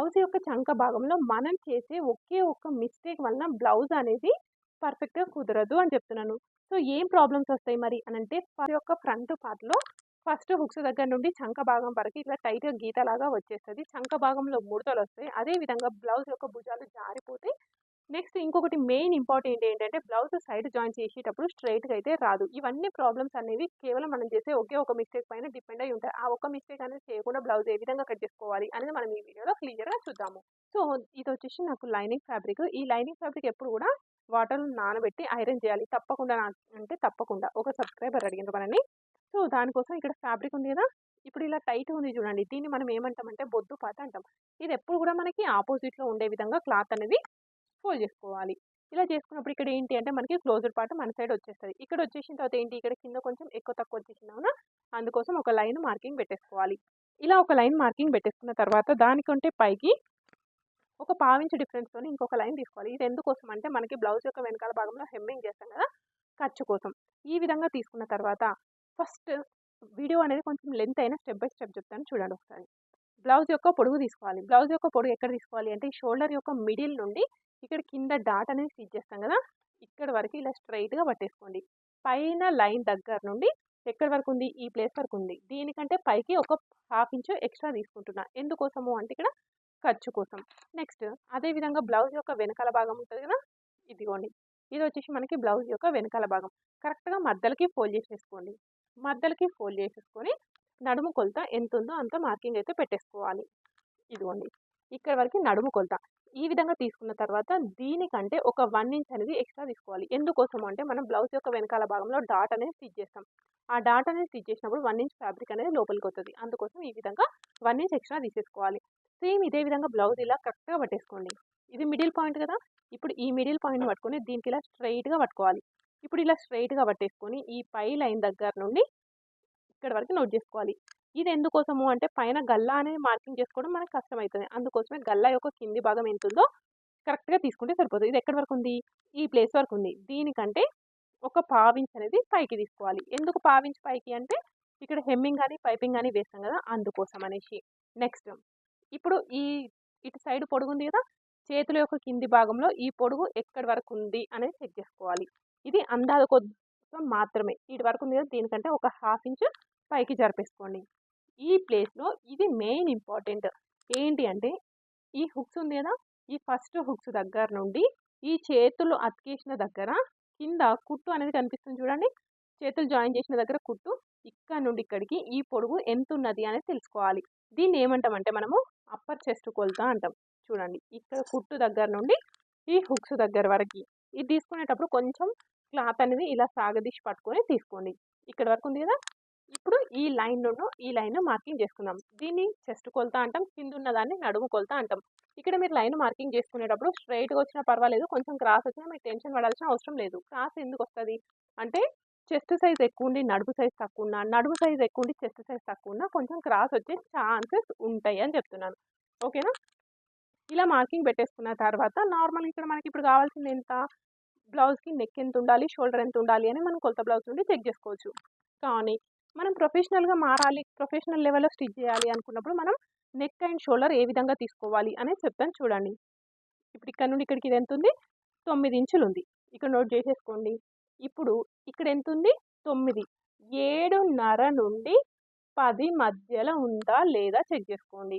Blouse యొక్క చంక భాగంలో మనం చేసే ఒకే ఒక్క మిస్టేక్ వలన బ్లౌజ్ అనేది పర్ఫెక్ట్గా కుదరదు అని చెప్తున్నాను. సో ఏం ప్రాబ్లమ్స్ వస్తాయి మరి? అని అంటే వారి యొక్క ఫ్రంట్ పార్ట్లో ఫస్ట్ హుక్స్ దగ్గర నుండి చంక భాగం వరకు ఇట్లా టైట్గా గీతలాగా వచ్చేస్తుంది. చంక భాగంలో ముడతలు వస్తాయి. అదేవిధంగా బ్లౌజ్ యొక్క భుజాలు జారిపోతే నెక్స్ట్ ఇంకొకటి మెయిన్ ఇంపార్టెంట్ ఏంటంటే బ్లౌజ్ సైడ్ జాయిన్ చేసేటప్పుడు స్ట్రైట్గా అయితే రాదు. ఇవన్నీ ప్రాబ్లమ్స్ అనేవి కేవలం మనం చేసే ఒకే ఒక మిస్టేక్ పైన డిపెండ్ అయి ఉంటాయి. ఆ ఒక్క మిస్టేక్ అనేది చేయకుండా బ్లౌజ్ ఏ విధంగా కట్ చేసుకోవాలి అనేది మనం ఈ వీడియోలో క్లియర్గా చూద్దాము. సో ఇది వచ్చేసి నాకు లైనింగ్ ఫ్యాబ్రిక్. ఈ లైనింగ్ ఫ్యాబ్రిక్ ఎప్పుడు కూడా వాటర్ నానబెట్టి ఐరన్ చేయాలి. తప్పకుండా అంటే తప్పకుండా. ఒక సబ్స్క్రైబర్ అడిగిన మనని సో దానికోసం ఇక్కడ ఫ్యాబ్రిక్ ఉంది కదా. ఇప్పుడు ఇలా టైట్ ఉంది చూడండి. దీన్ని మనం ఏమంటామంటే బొద్దు పాత అంటాం. ఇది ఎప్పుడు కూడా మనకి ఆపోజిట్లో ఉండే విధంగా క్లాత్ అనేది ఫోల్డ్ చేసుకోవాలి. ఇలా చేసుకున్నప్పుడు ఇక్కడ ఏంటి అంటే మనకి క్లోజర్ పార్ట్ మన సైడ్ వచ్చేస్తుంది. ఇక్కడ వచ్చేసిన తర్వాత ఏంటి? ఇక్కడ కింద కొంచెం ఎక్కువ తక్కువ వచ్చేసిందా అందుకోసం ఒక లైన్ మార్కింగ్ పెట్టేసుకోవాలి. ఇలా ఒక లైన్ మార్కింగ్ పెట్టేసుకున్న తర్వాత దానికంటే పైకి ఒక పావించ్ డిఫరెన్స్తో ఇంకొక లైన్ తీసుకోవాలి. ఇది ఎందుకోసం అంటే మనకి బ్లౌజ్ యొక్క వెనకాల భాగంలో హెమ్మింగ్ చేస్తాం కదా ఖర్చు కోసం. ఈ విధంగా తీసుకున్న తర్వాత ఫస్ట్ వీడియో అనేది కొంచెం లెంత్ అయినా స్టెప్ బై స్టెప్ చెప్తాను చూడండి ఒకసారి. బ్లౌజ్ యొక్క పొడుగు తీసుకోవాలి. బ్లౌజ్ యొక్క పొడుగు ఎక్కడ తీసుకోవాలి అంటే షోల్డర్ యొక్క మిడిల్ నుండి ఇక్కడ కింద డాట్ అనేది స్టిచ్ చేస్తాం కదా ఇక్కడ వరకు ఇలా స్ట్రైట్గా పట్టేసుకోండి. పైన లైన్ దగ్గర నుండి ఎక్కడి వరకు ఉంది? ఈ ప్లేస్ వరకు ఉంది. దీనికంటే పైకి ఒక హాఫ్ ఇంచు ఎక్స్ట్రా తీసుకుంటున్నా. ఎందుకోసము అంటే ఇక్కడ ఖర్చు కోసం. నెక్స్ట్ అదేవిధంగా బ్లౌజ్ యొక్క వెనకాల భాగం ఉంటుంది కదా ఇదిగోండి. ఇది వచ్చేసి మనకి బ్లౌజ్ యొక్క వెనకాల భాగం. కరెక్ట్గా మద్దలకి ఫోల్డ్ చేసేసుకోండి. మద్దలకి ఫోల్డ్ చేసేసుకొని నడుము కొలత ఎంత ఉందో అంత మార్కింగ్ అయితే పెట్టేసుకోవాలి. ఇదిగోండి. ఇక్కడ వరకు నడుము కొలత. ఈ విధంగా తీసుకున్న తర్వాత దీనికంటే ఒక వన్ ఇంచ్ అనేది ఎక్స్ట్రా తీసుకోవాలి. ఎందుకోసం అంటే మనం బ్లౌజ్ యొక్క వెనకాల భాగంలో డాట్ అనేది స్టిచ్ చేస్తాం. ఆ డాట్ అనేది స్టిచ్ చేసినప్పుడు వన్ ఇంచ్ ఫ్యాబ్రిక్ అనేది లోపలికి వస్తుంది. అందుకోసం ఈ విధంగా వన్ ఇంచ్ ఎక్స్ట్రా తీసేసుకోవాలి. సేమ్ ఇదే విధంగా బ్లౌజ్ ఇలా కరెక్ట్గా పట్టేసుకోండి. ఇది మిడిల్ పాయింట్ కదా? ఇప్పుడు ఈ మిడిల్ పాయింట్ పట్టుకొని దీనికి ఇలా స్ట్రైట్గా పట్టుకోవాలి. ఇప్పుడు ఇలా స్ట్రైట్గా పట్టేసుకొని ఈ పై లైన్ దగ్గర నుండి ఇక్కడ వరకు నోట్ చేసుకోవాలి. ఇది ఎందుకోసము అంటే పైన గల్లా అనేది మార్కింగ్ చేసుకోవడం మనకు కష్టమవుతుంది అందుకోసమే గల్లా యొక్క కింది భాగం ఎంత ఉందో కరెక్ట్గా తీసుకుంటే సరిపోతుంది. ఇది ఎక్కడి వరకు ఉంది? ఈ ప్లేస్ వరకు ఉంది. దీనికంటే ఒక పావించ్ అనేది పైకి తీసుకోవాలి. ఎందుకు పావించ్ పైకి అంటే ఇక్కడ హెమ్మింగ్ కానీ పైపింగ్ కానీ వేస్తాం కదా అందుకోసం అనేసి. నెక్స్ట్ ఇప్పుడు ఈ ఇటు సైడ్ పొడుగు ఉంది కదా చేతుల యొక్క కింది భాగంలో ఈ పొడుగు ఎక్కడి వరకు ఉంది అనేది చెక్ చేసుకోవాలి. ఇది అందాల కోసం మాత్రమే. ఇటు వరకు ఉంది కదా దీనికంటే ఒక హాఫ్ ఇంచ్ పైకి జరిపేసుకోండి. ఈ ప్లేస్లో ఇది మెయిన్ ఇంపార్టెంట్. ఏంటి అంటే ఈ హుక్స్ ఉంది కదా ఈ ఫస్ట్ హుక్స్ దగ్గర నుండి ఈ చేతులు అతికేసిన దగ్గర కింద కుట్టు అనేది కనిపిస్తుంది చూడండి. చేతులు జాయిన్ చేసిన దగ్గర కుట్టు ఇక్కడ నుండి ఇక్కడికి ఈ పొడుగు ఎంత ఉన్నది అనేది తెలుసుకోవాలి. దీన్ని ఏమంటామంటే మనము అప్పర్ చెస్ట్ కొలుతా అంటాం. చూడండి ఇక్కడ కుట్టు దగ్గర నుండి ఈ హుక్స్ దగ్గర వరకు. ఇది తీసుకునేటప్పుడు కొంచెం క్లాత్ అనేది ఇలా సాగదీసి పట్టుకొని తీసుకోండి. ఇక్కడ వరకు ఉంది కదా ఇప్పుడు ఈ లైన్ నుండి ఈ లైన్ మార్కింగ్ చేసుకుందాం. దీన్ని చెస్ట్ కొలత అంటాం కింద ఉన్న దాన్ని నడుము కొలత అంటాం. ఇక్కడ మీరు లైన్ మార్కింగ్ చేసుకునేటప్పుడు స్ట్రైట్గా వచ్చినా పర్వాలేదు కొంచెం క్రాస్ వచ్చినా మీకు టెన్షన్ పడాల్సిన అవసరం లేదు. క్రాస్ ఎందుకు వస్తుంది? అంటే చెస్ట్ సైజ్ ఎక్కువ ఉండి నడుము సైజ్ తక్కువ ఉన్నా నడుము సైజ్ ఎక్కువ ఉండి చెస్ట్ సైజ్ తక్కువ ఉన్నా కొంచెం క్రాస్ వచ్చే ఛాన్సెస్ ఉంటాయి అని చెప్తున్నాను. ఓకేనా? ఇలా మార్కింగ్ పెట్టేసుకున్న తర్వాత నార్మల్ ఇక్కడ మనకి ఇప్పుడు కావాల్సింది ఎంత? బ్లౌజ్కి నెక్ ఎంత ఉండాలి? షోల్డర్ ఎంత ఉండాలి? అని మనం కొలత బ్లౌజ్ నుండి చెక్ చేసుకోవచ్చు. కానీ మనం ప్రొఫెషనల్గా మారాలి ప్రొఫెషనల్ లెవెల్లో స్టిచ్ చేయాలి అనుకున్నప్పుడు మనం నెక్ అండ్ షోల్డర్ ఏ విధంగా తీసుకోవాలి అనేది చెప్తాను చూడండి. ఇప్పుడు ఇక్కడ నుండి ఇక్కడికి ఇది ఎంత ఉంది? తొమ్మిది ఇంచులు ఉంది. ఇక్కడ నోట్ చేసేసుకోండి. ఇప్పుడు ఇక్కడ ఎంత ఉంది? తొమ్మిది. ఏడున్నర నుండి పది మధ్యలో ఉందా లేదా చెక్ చేసుకోండి.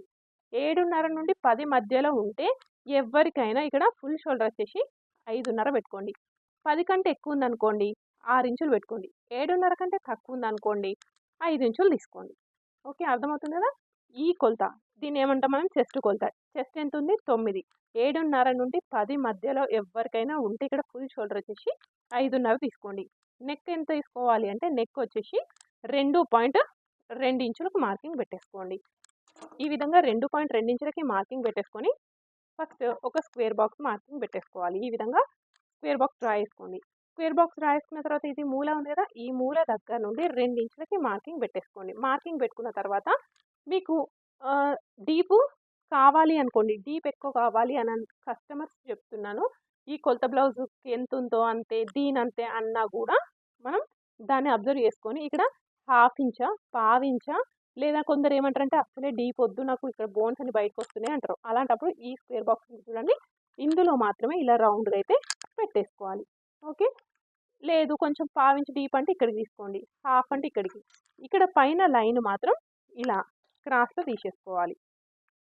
ఏడున్నర నుండి పది మధ్యలో ఉంటే ఎవరికైనా ఇక్కడ ఫుల్ షోల్డర్ వచ్చేసి ఐదున్నర పెట్టుకోండి. పది కంటే ఎక్కువ ఉందనుకోండి ఆరు ఇంచులు పెట్టుకోండి. ఏడున్నర కంటే తక్కువ ఉందనుకోండి ఐదు ఇంచులు తీసుకోండి. ఓకే అర్థమవుతుంది కదా? ఈ కొలత దీన్ని ఏమంటాం మనం? చెస్ట్ కొలత. చెస్ట్ ఎంత ఉంది తొమ్మిది. ఏడున్నర నుండి పది మధ్యలో ఎవరికైనా ఉంటే ఇక్కడ ఫుల్ షోల్డర్ వచ్చేసి ఐదున్నర తీసుకోండి. నెక్ ఎంత తీసుకోవాలి అంటే నెక్ వచ్చేసి రెండు పాయింట్ రెండు ఇంచులకు మార్కింగ్ పెట్టేసుకోండి. ఈ విధంగా రెండు పాయింట్ రెండు ఇంచులకి మార్కింగ్ పెట్టేసుకొని ఫస్ట్ ఒక స్క్వేర్ బాక్స్ మార్కింగ్ పెట్టేసుకోవాలి. ఈ విధంగా స్క్వేర్ బాక్స్ డ్రా చేసుకోండి. స్క్వేర్ బాక్స్ రాసుకున్న తర్వాత ఇది మూల ఉంది కదా ఈ మూల దగ్గర నుండి రెండు ఇంచులకి మార్కింగ్ పెట్టేసుకోండి. మార్కింగ్ పెట్టుకున్న తర్వాత మీకు డీపు కావాలి అనుకోండి. డీప్ ఎక్కువ కావాలి అని కస్టమర్స్ చెప్తున్నాను. ఈ కొలత బ్లౌజ్కి ఎంత ఉందో అంతే దీని అంతే అన్నా కూడా మనం దాన్ని అబ్జర్వ్ చేసుకొని ఇక్కడ హాఫ్ ఇంచా పావించా లేదా కొందరు ఏమంటారంటే అసలే డీప్ వద్దు నాకు ఇక్కడ బోన్స్ అని బయటకు వస్తున్నాయి అంటారు. అలాంటప్పుడు ఈ స్క్వేర్ బాక్స్ చూడండి. ఇందులో మాత్రమే ఇలా రౌండ్గా అయితే పెట్టేసుకోవాలి. ఓకే? లేదు కొంచెం పావించి డీప్ అంటే ఇక్కడికి తీసుకోండి. హాఫ్ అంటే ఇక్కడికి. ఇక్కడ పైన లైన్ మాత్రం ఇలా క్రాస్లో తీసేసుకోవాలి.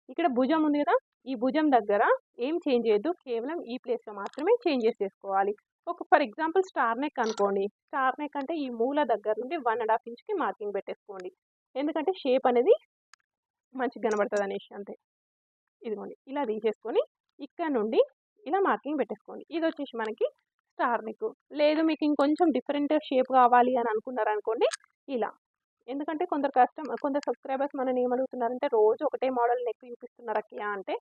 ఇక్కడ భుజం ఉంది కదా ఈ భుజం దగ్గర ఏం చేంజ్ చేయొద్దు కేవలం ఈ ప్లేస్లో మాత్రమే చేంజ్ చేసుకోవాలి ఒక ఫర్ ఎగ్జాంపుల్ స్టార్ నెక్ అనుకోండి. స్టార్ నెక్ అంటే ఈ మూల దగ్గర నుండి వన్ అండ్ హాఫ్ ఇంచ్కి మార్కింగ్ పెట్టేసుకోండి. ఎందుకంటే షేప్ అనేది మంచిగా కనబడుతుంది అనేసి అంతే. ఇదిగోండి ఇలా తీసేసుకొని ఇక్కడ నుండి ఇలా మార్కింగ్ పెట్టేసుకోండి. ఇది వచ్చేసి మనకి స్టార్ మీకు. లేదు మీకు ఇంకొంచెం డిఫరెంట్ షేప్ కావాలి అని అనుకున్నారు అనుకోండి ఇలా. ఎందుకంటే కొందరు కస్టమర్ కొందరు సబ్స్క్రైబర్స్ మనని ఏమడుగుతున్నారంటే రోజు ఒకటే మోడల్ నెక్ చూపిస్తున్నారు అక్కయ్య అంటే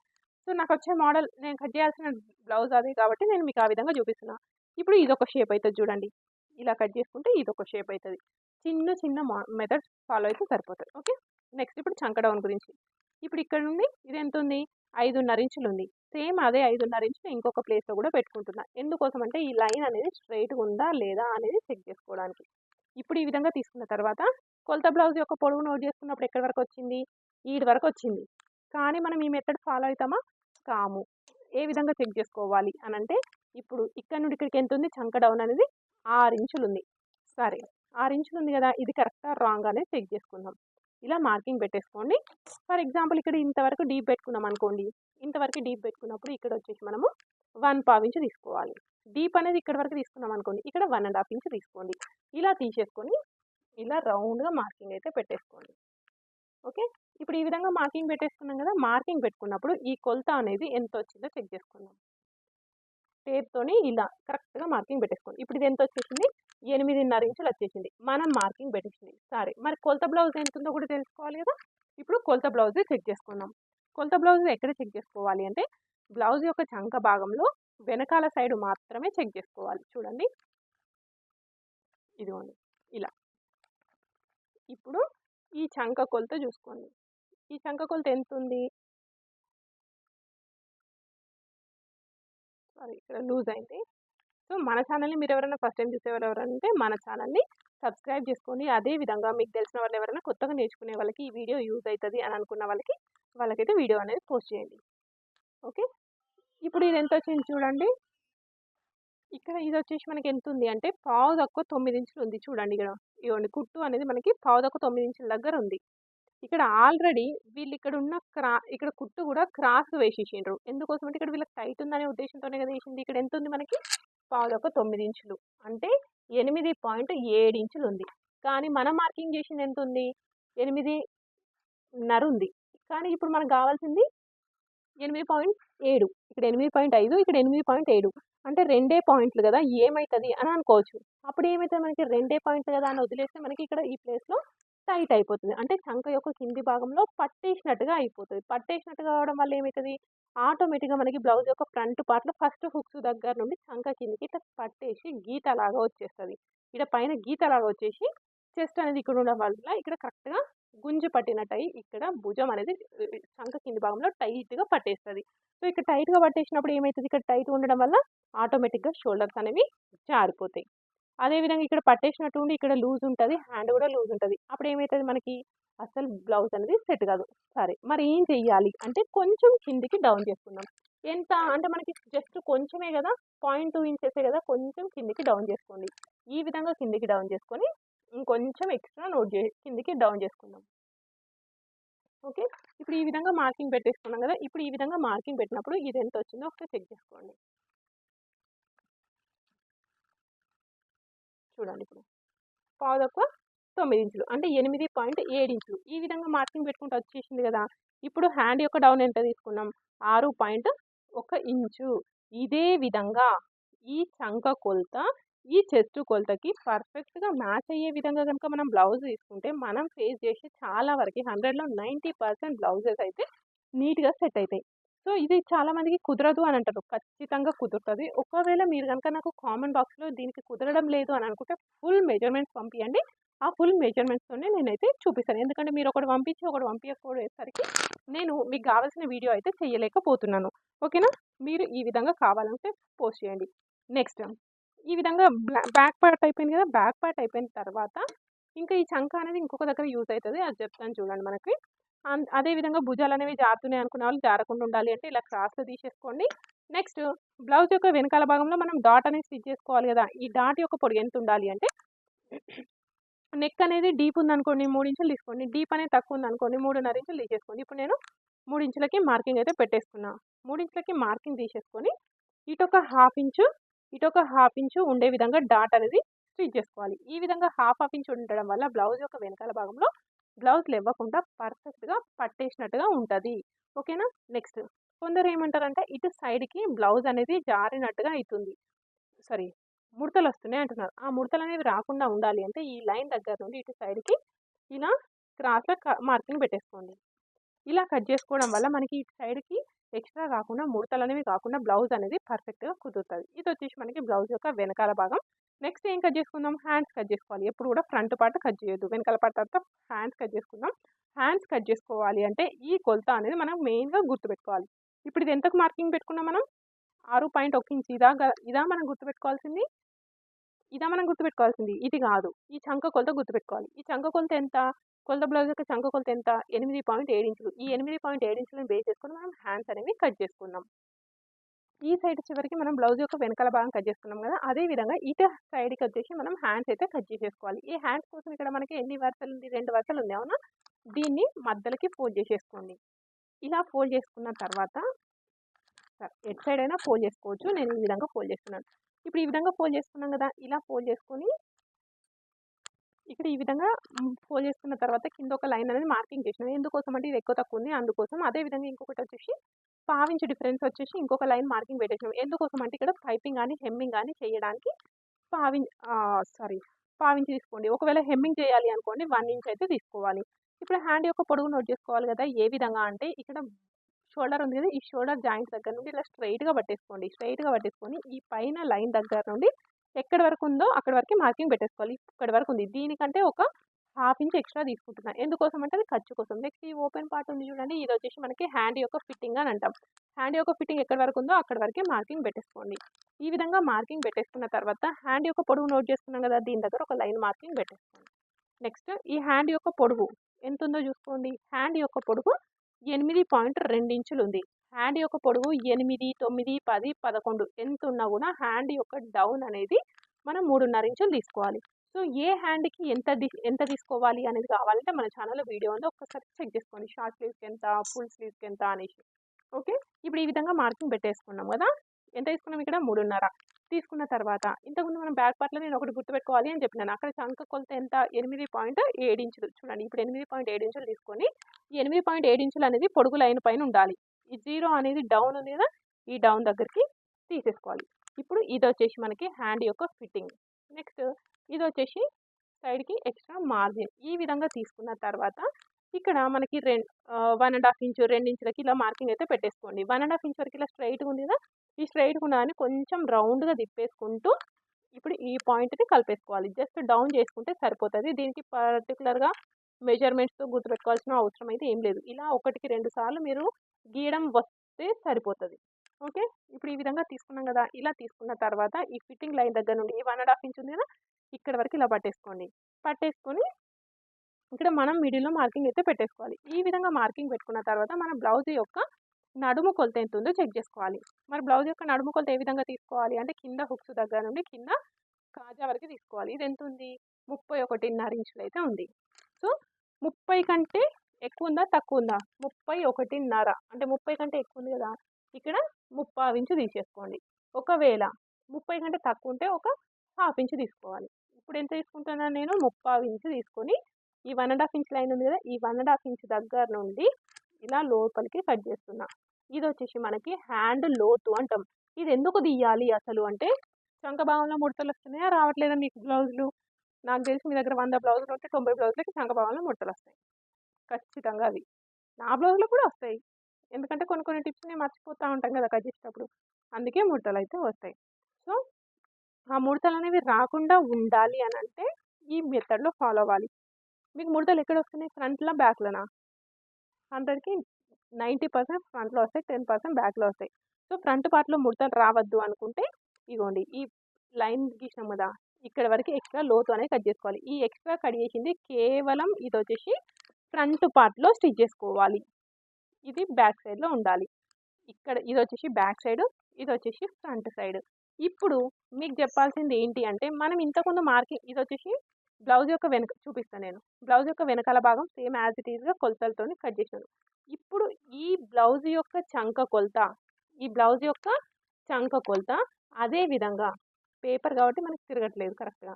సో నాకు వచ్చే మోడల్ నేను కట్ చేయాల్సిన బ్లౌజ్ అదే కాబట్టి నేను మీకు ఆ విధంగా చూపిస్తున్నా. ఇప్పుడు ఇది ఒక షేప్ అవుతుంది చూడండి. ఇలా కట్ చేసుకుంటే ఇది ఒక షేప్ అవుతుంది చిన్న చిన్న మెథడ్స్ ఫాలో అయితే సరిపోతుంది. ఓకే? నెక్స్ట్ ఇప్పుడు చంక డౌన్ గురించి. ఇప్పుడు ఇక్కడ నుండి ఇది ఎంత ఉంది ఐదున్నర ఇంచులు ఉంది సేమ్ అదే ఐదున్నర ఇంచులు ఇంకొక ప్లేస్లో కూడా పెట్టుకుంటున్నా. ఎందుకోసం అంటే ఈ లైన్ అనేది స్ట్రైట్గా ఉందా లేదా అనేది చెక్ చేసుకోవడానికి. ఇప్పుడు ఈ విధంగా తీసుకున్న తర్వాత కొలత బ్లౌజ్ యొక్క పొడవు నోట్ చేసుకున్నప్పుడు ఎక్కడి వరకు వచ్చింది? ఈడి వరకు వచ్చింది. కానీ మనం ఈ మెథడ్ ఫాలో అవుతామా? కాము. ఏ విధంగా చెక్ చేసుకోవాలి అని అంటే ఇప్పుడు ఇక్కడ నుండి ఇక్కడికి ఎంత ఉంది చంక డౌన్ అనేది ఆరు ఇంచులు ఉంది సరే ఆరు ఇంచులు ఉంది కదా? ఇది కరెక్టా? రాంగ్ అనేది చెక్ చేసుకుందాం. ఇలా మార్కింగ్ పెట్టేసుకోండి. ఫర్ ఎగ్జాంపుల్ ఇక్కడ ఇంతవరకు డీప్ పెట్టుకున్నాం అనుకోండి. ఇంతవరకు డీప్ పెట్టుకున్నప్పుడు ఇక్కడ వచ్చేసి మనము వన్ పావు ఇంచు తీసుకోవాలి. డీప్ అనేది ఇక్కడ వరకు తీసుకున్నాం అనుకోండి. ఇక్కడ వన్ అండ్ హాఫ్ ఇంచ్ తీసుకోండి. ఇలా తీసేసుకొని ఇలా రౌండ్గా మార్కింగ్ అయితే పెట్టేసుకోండి. ఓకే? ఇప్పుడు ఈ విధంగా మార్కింగ్ పెట్టేసుకున్నాం కదా! మార్కింగ్ పెట్టుకున్నప్పుడు ఈ కొలత అనేది ఎంత వచ్చిందో చెక్ చేసుకుందాం. టేప్తోని ఇలా కరెక్ట్గా మార్కింగ్ పెట్టేసుకోండి. ఇప్పుడు ఇది ఎంత వచ్చేసింది? ఎనిమిదిన్నర ఇంచులు వచ్చేసింది. మనం మార్కింగ్ పెట్టేసింది. సరే. మరి కొలత బ్లౌజ్ ఎంత ఉందో కూడా తెలుసుకోవాలి కదా? ఇప్పుడు కొలత బ్లౌజ్ చెక్ చేసుకుందాం కొలత బ్లౌజ్ ఎక్కడ చెక్ చేసుకోవాలి అంటే బ్లౌజ్ యొక్క చంక భాగంలో వెనకాల సైడ్ మాత్రమే చెక్ చేసుకోవాలి. చూడండి. ఇదిగోండి. ఇలా. ఇప్పుడు ఈ చంక కొలత చూసుకోండి. ఈ చంక కొలత ఎంత ఉంది సారీ ఇక్కడ లూజ్ అయింది. సో మన ఛానల్ని మీరు ఎవరైనా ఫస్ట్ టైం చూసేవారు ఎవరంటే మన ఛానల్ని సబ్స్క్రైబ్ చేసుకోండి. అదే విధంగా మీకు తెలిసిన వాళ్ళు ఎవరైనా కొత్తగా నేర్చుకునే వాళ్ళకి ఈ వీడియో యూజ్ అవుతుంది అని అనుకున్న వాళ్ళకి వాళ్ళకైతే వీడియో అనేది పోస్ట్ చేయండి. ఓకే? ఇప్పుడు ఇది ఎంత వచ్చింది చూడండి. ఇక్కడ ఇది వచ్చేసి మనకి ఎంత ఉంది అంటే పావు తక్కువ తొమ్మిది ఇంచులు ఉంది చూడండి ఇక్కడ. ఇవ్వండి కుట్టు అనేది మనకి పావు తక్కువ తొమ్మిది ఇంచుల దగ్గర ఉంది. ఇక్కడ ఆల్రెడీ వీళ్ళు ఇక్కడ ఉన్న క్రా ఇక్కడ కుట్టు కూడా క్రాస్ వేసేసిండ్రు. ఎందుకోసం అంటే ఇక్కడ వీళ్ళకి టైట్ ఉందనే ఉద్దేశంతోనే కదా వేసింది. ఇక్కడ ఎంత ఉంది మనకి? పావు తొమ్మిది ఇంచులు అంటే ఎనిమిది పాయింట్ ఏడు ఇంచులు ఉంది కానీ మనం మార్కింగ్ చేసింది ఎంత ఉంది ఎనిమిది నర ఉంది కానీ ఇప్పుడు మనకు కావాల్సింది ఎనిమిది పాయింట్ ఏడు. ఇక్కడ ఎనిమిది పాయింట్ ఐదు ఇక్కడ ఎనిమిది పాయింట్ ఏడు. అంటే రెండే పాయింట్లు కదా ఏమవుతుంది అని అనుకోవచ్చు. అప్పుడు ఏమవుతుంది మనకి? రెండే పాయింట్లు కదా అని వదిలేస్తే మనకి ఇక్కడ ఈ ప్లేస్లో టైట్ అయిపోతుంది. అంటే చంక యొక్క కింది భాగంలో పట్టేసినట్టుగా అయిపోతుంది. పట్టేసినట్టుగా అవడం వల్ల ఏమవుతుంది ఆటోమేటిక్గా మనకి బ్లౌజ్ యొక్క ఫ్రంట్ పార్ట్లో ఫస్ట్ హుక్స్ దగ్గర నుండి చంక కిందికి ఇట్లా పట్టేసి గీత లాగా వచ్చేస్తుంది. ఇక్కడ పైన గీత లాగా వచ్చేసి చెస్ట్ అనేది ఇక్కడ ఉండడం వల్ల ఇక్కడ కరెక్ట్గా గుంజి పట్టినట్టు అయ్యి ఇక్కడ భుజం అనేది చంక కింది భాగంలో టైట్గా పట్టేస్తుంది. సో ఇక్కడ టైట్గా పట్టేసినప్పుడు ఏమవుతుంది ఇక్కడ టైట్ ఉండడం వల్ల ఆటోమేటిక్గా షోల్డర్స్ అనేవి జారిపోతాయి. అదేవిధంగా ఇక్కడ పట్టేసినట్టు ఉండి ఇక్కడ లూజ్ ఉంటుంది హ్యాండ్ కూడా లూజ్ ఉంటుంది. అప్పుడు ఏమవుతుంది మనకి? అసలు బ్లౌజ్ అనేది సెట్ కాదు. సరే మరి ఏం చెయ్యాలి? అంటే కొంచెం కిందికి డౌన్ చేసుకుందాం. ఎంత? అంటే మనకి జస్ట్ కొంచెమే కదా? పాయింట్ టూ ఇంచెసే కదా? కొంచెం కిందికి డౌన్ చేసుకోండి. ఈ విధంగా కిందికి డౌన్ చేసుకొని ఇంకొంచెం ఎక్స్ట్రా నోట్ చే కిందికి డౌన్ చేసుకుందాం. ఓకే? ఇప్పుడు ఈ విధంగా మార్కింగ్ పెట్టేసుకున్నాం కదా? ఇప్పుడు ఈ విధంగా మార్కింగ్ పెట్టినప్పుడు ఇది ఎంత వచ్చిందో ఒకసారి చెక్ చేసుకోండి. చూడండి ఇప్పుడు. పావు తక్కువ తొమ్మిది ఇంచులు. అంటే ఎనిమిది పాయింట్ ఏడు ఇంచులు. ఈ విధంగా మార్కింగ్ పెట్టుకుంటూ వచ్చేసింది కదా. ఇప్పుడు హ్యాండ్ యొక్క డౌన్ ఎంత తీసుకున్నాం? ఆరు పాయింట్ ఒక ఇంచు. ఇదే విధంగా ఈ చంక కొలత ఈ చెస్ట్ కొలతకి పర్ఫెక్ట్గా మ్యాచ్ అయ్యే విధంగా కనుక మనం బ్లౌజ్ తీసుకుంటే మనం ఫేస్ చేసే చాలా వరకు హండ్రెడ్లో నైంటీ పర్సెంట్ బ్లౌజెస్ అయితే నీట్గా సెట్ అవుతాయి సో ఇది చాలా మందికి కుదరదు అని అంటారు. ఖచ్చితంగా కుదురుతుంది. ఒకవేళ మీరు కనుక నాకు కామెంట్ బాక్స్లో దీనికి కుదరడం లేదు అని అనుకుంటే ఫుల్ మెజర్మెంట్స్ పంపించండి ఆ ఫుల్ మెజర్మెంట్స్తోనే నేనైతే చూపిస్తాను. ఎందుకంటే మీరు ఒకటి పంపించి ఒకటి పంపించకపోయేసరికి నేను మీకు కావాల్సిన వీడియో అయితే చేయలేకపోతున్నాను. ఓకేనా? మీరు ఈ విధంగా కావాలంటే పోస్ట్ చేయండి. నెక్స్ట్ ఈ విధంగా బ్యాక్ పార్ట్ అయిపోయింది కదా బ్యాక్ పార్ట్ అయిపోయిన తర్వాత ఇంకా ఈ చంక అనేది ఇంకొక దగ్గర యూజ్ అవుతుంది. అది చెప్తాను చూడండి మనకి. అదేవిధంగా భుజాలు అనేవి జారుతున్నాయి అనుకున్న వాళ్ళు జారకుండా ఉండాలి అంటే ఇలా క్రాస్లో తీసేసుకోండి. నెక్స్ట్ బ్లౌజ్ యొక్క వెనకాల భాగంలో మనం డాట్ అనేది స్టిచ్ చేసుకోవాలి కదా ఈ డాట్ యొక్క పొడి ఎంత ఉండాలి అంటే నెక్ అనేది డీప్ ఉందనుకోండి మూడు ఇంచులు తీసుకోండి డీప్ అనేది తక్కువ ఉందనుకోండి మూడున్నర ఇంచులు తీసేసుకోండి. ఇప్పుడు నేను మూడు ఇంచులకి మార్కింగ్ అయితే పెట్టేసుకున్నా. మూడు ఇంచులకి మార్కింగ్ తీసేసుకొని ఇటొక హాఫ్ ఇంచు ఇటొక హాఫ్ ఇంచు ఉండే విధంగా డాట్ అనేది స్టిచ్ చేసుకోవాలి. ఈ విధంగా హాఫ్ హాఫ్ ఇంచు ఉండడం వల్ల బ్లౌజ్ యొక్క వెనకాల భాగంలో బ్లౌజ్ లేవకుండా పర్ఫెక్ట్గా పట్టేసినట్టుగా ఉంటుంది. ఓకేనా? నెక్స్ట్. కొందరు ఏమంటారంటే ఇటు సైడ్కి బ్లౌజ్ అనేది జారినట్టుగా అవుతుంది సారీ ముడతలు వస్తున్నాయి అంటున్నారు. ఆ ముడతలు అనేవి రాకుండా ఉండాలి అంటే ఈ లైన్ దగ్గర నుండి ఇటు సైడ్కి ఇలా క్రాస్లో మార్కింగ్ పెట్టేసుకోండి. ఇలా కట్ చేసుకోవడం వల్ల మనకి ఇటు సైడ్కి ఎక్స్ట్రా కాకుండా ముడతలు అనేవి కాకుండా బ్లౌజ్ అనేది పర్ఫెక్ట్గా కుదురుతుంది. ఇది వచ్చేసి మనకి బ్లౌజ్ యొక్క వెనకాల భాగం నెక్స్ట్ ఏం కట్ చేసుకుందాం? హ్యాండ్స్ కట్ చేసుకోవాలి. ఎప్పుడు కూడా ఫ్రంట్ పార్ట్ కట్ చేయొద్దు. వెనకాల పార్ట్ అంతా హ్యాండ్స్ కట్ చేసుకుందాం. హ్యాండ్స్ కట్ చేసుకోవాలి అంటే ఈ కొలత అనేది మనం మెయిన్గా గుర్తుపెట్టుకోవాలి. ఇప్పుడు ఇది ఎంతకు మార్కింగ్ పెట్టుకున్నాం మనం? ఆరు పాయింట్ ఒక ఇంచ్. ఇదా ఇదా మనం గుర్తుపెట్టుకోవాల్సింది? ఇదా మనం గుర్తుపెట్టుకోవాల్సింది? ఇది కాదు. ఈ చంక కొలత గుర్తుపెట్టుకోవాలి. ఈ చంక కొలత ఎంత? కొలత బ్లౌజ్ యొక్క చంక కొలత ఎంత? ఎనిమిది పాయింట్ ఏడు ఇంచులు. ఈ ఎనిమిది పాయింట్ ఏడు ఇంచులను బేస్ చేసుకొని మనం హ్యాండ్స్ అనేవి కట్ చేసుకున్నాం ఈ సైడ్ చివరికి మనం బ్లౌజ్ యొక్క వెనకాల భాగం కట్ చేసుకున్నాం కదా అదే విధంగా ఇటు సైడ్కి వచ్చేసి మనం హ్యాండ్స్ అయితే కట్ చేసేసుకోవాలి. ఈ హ్యాండ్స్ కోసం ఇక్కడ మనకి ఎన్ని వరుసలు ఉంది? రెండు వరుసలు ఉంది అవునా? దీన్ని మధ్యలోకి ఫోల్డ్ చేసేసుకోండి. ఇలా ఫోల్డ్ చేసుకున్న తర్వాత ఎట్ సైడ్ అయినా ఫోల్డ్ చేసుకోవచ్చు. నేను ఈ విధంగా ఫోల్డ్ చేస్తున్నాను. ఇప్పుడు ఈ విధంగా ఫోల్డ్ చేసుకున్నాం కదా ఇలా ఫోల్డ్ చేసుకొని ఇక్కడ ఈ విధంగా ఫోల్డ్ చేసుకున్న తర్వాత కింద ఒక లైన్ అనేది మార్కింగ్ చేసినాం. ఎందుకోసం అంటే ఇది ఎక్కువ తక్కువ ఉంది. అందుకోసం అదే విధంగా ఇంకొకటి వచ్చేసి పావించు డిఫరెన్స్ వచ్చేసి ఇంకొక లైన్ మార్కింగ్ పెట్టేసినాం. ఎందుకోసం అంటే ఇక్కడ పైపింగ్ కానీ హెమ్మింగ్ కానీ చేయడానికి పావి సారీ పావించి తీసుకోండి. ఒకవేళ హెమ్మింగ్ చేయాలి అనుకోండి వన్ ఇంచ్ అయితే తీసుకోవాలి. ఇప్పుడు హ్యాండ్ యొక్క పొడుగు నోట్ చేసుకోవాలి కదా ఏ విధంగా అంటే ఇక్కడ షోల్డర్ ఉంది కదా ఈ షోల్డర్ జాయింట్ దగ్గర నుండి ఇలా స్ట్రైట్గా పట్టేసుకోండి. స్ట్రైట్గా పట్టేసుకొని ఈ పైన లైన్ దగ్గర నుండి ఎక్కడి వరకు ఉందో అక్కడి వరకు మార్కింగ్ పెట్టేసుకోవాలి. ఇక్కడ వరకు ఉంది. దీనికంటే ఒక హాఫ్ ఇంచ్ ఎక్స్ట్రా తీసుకుంటున్నా. ఎందుకోసం అంటే అది ఖర్చు కోసం. నెక్స్ట్ ఈ ఓపెన్ పార్ట్ ఉంది చూడండి. ఇది వచ్చేసి మనకి హ్యాండ్ యొక్క ఫిట్టింగ్ అని అంటాం. హ్యాండ్ యొక్క ఫిట్టింగ్ ఎక్కడి వరకు ఉందో అక్కడి వరకే మార్కింగ్ పెట్టేసుకోండి. ఈ విధంగా మార్కింగ్ పెట్టేసుకున్న తర్వాత హ్యాండ్ యొక్క పొడవు నోట్ చేసుకున్నాం కదా దీని దగ్గర ఒక లైన్ మార్కింగ్ పెట్టేసుకోండి. నెక్స్ట్ ఈ హ్యాండ్ యొక్క పొడవు ఎంత ఉందో చూసుకోండి. హ్యాండ్ యొక్క పొడవు ఎనిమిది పాయింట్ రెండు ఇంచులు ఉంది. హ్యాండ్ యొక్క పొడవు ఎనిమిది తొమ్మిది పది పదకొండు ఎంత ఉన్నా కూడా హ్యాండ్ యొక్క డౌన్ అనేది మనం మూడున్నర ఇంచులు తీసుకోవాలి. సో ఏ హ్యాండ్కి ఎంత ఎంత తీసుకోవాలి అనేది కావాలంటే మన ఛానల్లో వీడియో ఉంది ఒక్కసారి చెక్ చేసుకోండి. షార్ట్ స్లీవ్స్కి ఎంత ఫుల్ స్లీవ్స్కి ఎంత అనేసి. ఓకే? ఇప్పుడు ఈ విధంగా మార్కింగ్ పెట్టేసుకున్నాం కదా? ఎంత తీసుకున్నాం ఇక్కడ? మూడున్నర. తీసుకున్న తర్వాత ఇంతకుముందు మనం బ్యాక్ పార్ట్లో నేను ఒకటి గుర్తుపెట్టుకోవాలి అని చెప్పినాను. అక్కడ చంక కొలత ఎంత? ఎనిమిది పాయింట్ ఏడు ఇంచులు. చూడండి ఇప్పుడు ఎనిమిది పాయింట్ ఏడు ఇంచులు తీసుకొని ఈ ఎనిమిది పాయింట్ ఏడు ఇంచులు అనేది పొడుగు లైన్ పైన ఉండాలి. ఈ జీరో అనేది డౌన్ ఉంది కదా ఈ డౌన్ దగ్గరికి తీసేసుకోవాలి. ఇప్పుడు ఇది వచ్చేసి మనకి హ్యాండ్ యొక్క ఫిట్టింగ్. నెక్స్ట్ ఇది వచ్చేసి సైడ్కి ఎక్స్ట్రా మార్జిన్. ఈ విధంగా తీసుకున్న తర్వాత ఇక్కడ మనకి రెండు వన్ అండ్ హాఫ్ ఇంచ్ రెండు ఇంచులకి ఇలా మార్కింగ్ అయితే పెట్టేసుకోండి. వన్ అండ్ హాఫ్ ఇంచ్ వరకు ఇలా స్ట్రైట్గా ఉంది కదా? ఈ స్ట్రైట్గా ఉన్నదాన్ని కొంచెం రౌండ్గా తిప్పేసుకుంటూ ఇప్పుడు ఈ పాయింట్ని కలిపేసుకోవాలి. జస్ట్ డౌన్ చేసుకుంటే సరిపోతుంది. దీనికి పర్టికులర్గా మెజర్మెంట్స్తో గుర్తుపెట్టుకోవాల్సిన అవసరం అయితే ఏం లేదు. ఇలా ఒకటికి రెండు సార్లు మీరు గీయడం వస్తే సరిపోతుంది. ఓకే? ఇప్పుడు ఈ విధంగా తీసుకున్నాం కదా! ఇలా తీసుకున్న తర్వాత ఈ ఫిట్టింగ్ లైన్ దగ్గర నుండి వన్ అండ్ హాఫ్ ఇంచ్ ఉంది కదా! ఇక్కడ వరకు ఇలా పట్టేసుకోండి. పట్టేసుకొని ఇక్కడ మనం మిడిల్లో మార్కింగ్ అయితే పెట్టేసుకోవాలి. ఈ విధంగా మార్కింగ్ పెట్టుకున్న తర్వాత మన బ్లౌజ్ యొక్క నడుము కొలత ఎంత ఉందో చెక్ చేసుకోవాలి. మరి బ్లౌజ్ యొక్క నడుము కొలత ఏ విధంగా తీసుకోవాలి? అంటే కింద హుక్స్ దగ్గర నుండి కింద కాజా వరకు తీసుకోవాలి. ఇది ఎంత ఉంది? ముప్పై ఒకటిన్నర ఇంచులు అయితే ఉంది. సో ముప్పై కంటే ఎక్కువ ఉందా తక్కువ ఉందా ముప్పై ఒకటిన్నర. అంటే ముప్పై కంటే ఎక్కువ ఉంది కదా? ఇక్కడ ముప్పై ఇంచు తీసేసుకోండి. ఒకవేళ ముప్పై కంటే తక్కువ ఉంటే ఒక హాఫ్ ఇంచు తీసుకోవాలి. ఇప్పుడు ఎంత తీసుకుంటున్నాను నేను? ముప్పై ఇంచు తీసుకొని ఈ one and half inch line ఉంది కదా? ఈ వన్ అండ్ హాఫ్ ఇంచ్ దగ్గర నుండి ఇలా లోపలికి కట్ చేస్తున్నా. ఇది వచ్చేసి మనకి హ్యాండ్ లోతు అంటాం. ఇది ఎందుకు తీయాలి అసలు అంటే చంక భావంలో ముడతలు వస్తున్నాయా? రావట్లేదా మీకు బ్లౌజులు? నాకు తెలిసి మీ దగ్గర వంద బ్లౌజులు ఉంటే తొంభై బ్లౌజులకి చంక భావంలో ముడతలు వస్తాయి. ఖచ్చితంగా అవి నా బ్లౌజులు కూడా వస్తాయి. ఎందుకంటే కొన్ని కొన్ని టిప్స్ నేను మర్చిపోతూ ఉంటాం కదా కట్ చేసేటప్పుడు. అందుకే ముడతలు అయితే వస్తాయి. సో ఆ ముడతలు అనేవి రాకుండా ఉండాలి అని అంటే ఈ మెథడ్లో ఫాలో అవ్వాలి. మీకు ముడతలు ఎక్కడ వస్తున్నాయి? ఫ్రంట్లో బ్యాక్లోనా? హండ్రెడ్కి నైంటీ పర్సెంట్ ఫ్రంట్లో వస్తాయి టెన్ పర్సెంట్ బ్యాక్లో వస్తాయి. సో ఫ్రంట్ పార్ట్లో ముడతలు రావద్దు అనుకుంటే ఇగోండి ఈ లైన్ గీసినాం కదా ఇక్కడ వరకు ఎక్స్ట్రా లోతు అనేది కట్ చేసుకోవాలి. ఈ ఎక్స్ట్రా కట్ చేసింది కేవలం ఇది వచ్చేసి ఫ్రంట్ పార్ట్లో స్టిచ్ చేసుకోవాలి. ఇది బ్యాక్ సైడ్లో ఉండాలి. ఇక్కడ ఇది వచ్చేసి బ్యాక్ సైడ్ ఇది వచ్చేసి ఫ్రంట్ సైడ్. ఇప్పుడు మీకు చెప్పాల్సింది ఏంటి అంటే మనం ఇంతకుముందు మార్కింగ్ ఇది వచ్చేసి బ్లౌజ్ యొక్క వెనక చూపిస్తాను నేను. బ్లౌజ్ యొక్క వెనకాల భాగం సేమ్ యాజ్ ఇట్ ఈస్గా కొలతలతో కట్ చేసాను ఇప్పుడు ఈ బ్లౌజ్ యొక్క చంక కొలత ఈ బ్లౌజ్ యొక్క చంక కొలత అదే విధంగా పేపర్ కాబట్టి మనకి తిరగట్లేదు కరెక్ట్గా.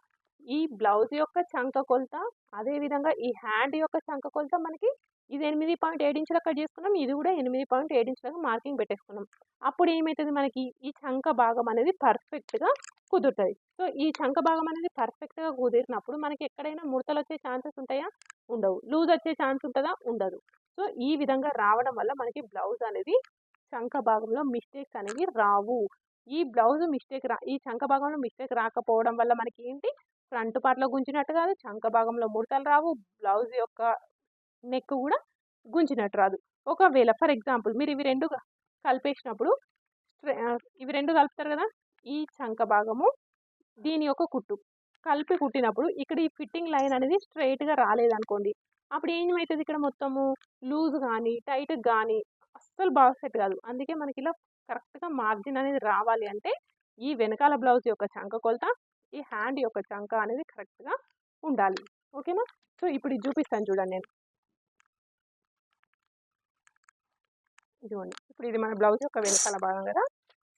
ఈ బ్లౌజ్ యొక్క చంక కొలత అదేవిధంగా ఈ హ్యాండ్ యొక్క చంక కొలత మనకి ఇది ఎనిమిది పాయింట్ ఏడు ఇంచులకు కట్ చేసుకున్నాం. ఇది కూడా ఎనిమిది పాయింట్ ఏడు ఇంచులకు మార్కింగ్ పెట్టేసుకున్నాం. అప్పుడు ఏమవుతుంది మనకి? ఈ చంక భాగం అనేది పర్ఫెక్ట్గా కుదురుతుంది. సో ఈ చంక భాగం అనేది పర్ఫెక్ట్గా కుదిరినప్పుడు మనకి ఎక్కడైనా ముడతలు వచ్చే ఛాన్సెస్ ఉంటాయా? ఉండవు. లూజ్ వచ్చే ఛాన్స్ ఉంటుందా? ఉండదు. సో ఈ విధంగా రావడం వల్ల మనకి బ్లౌజ్ అనేది చంక భాగంలో మిస్టేక్స్ అనేవి రావు. ఈ బ్లౌజ్ మిస్టేక్ రా ఈ చంక భాగంలో మిస్టేక్ రాకపోవడం వల్ల మనకి ఏంటి? ఫ్రంట్ పార్ట్లో గుంజినట్టు కాదు చంక భాగంలో ముడతలు రావు బ్లౌజ్ యొక్క నెక్ కూడా గుంజినట్టు రాదు. ఒకవేళ ఫర్ ఎగ్జాంపుల్ మీరు ఇవి రెండు కలిపేసినప్పుడు ఇవి రెండు కలుపుతారు కదా ఈ చంక భాగము దీని యొక్క కుట్టు. కలిపి కుట్టినప్పుడు ఇక్కడ ఈ ఫిట్టింగ్ లైన్ అనేది స్ట్రైట్గా రాలేదనుకోండి అప్పుడు ఏమవుతుంది ఇక్కడ మొత్తము? లూజ్ కానీ టైట్ కానీ అస్సలు బాగా సెట్ కాదు. అందుకే మనకి ఇలా కరెక్ట్గా మార్జిన్ అనేది రావాలి అంటే ఈ వెనకాల బ్లౌజ్ యొక్క చంక కొలత ఈ హ్యాండ్ యొక్క చంక అనేది కరెక్ట్గా ఉండాలి. ఓకేనా? సో ఇప్పుడు ఇది చూపిస్తాను చూడండి నేను. ఇదిగోండి. ఇప్పుడు ఇది మన బ్లౌజ్ యొక్క వెనకాల భాగం కదా?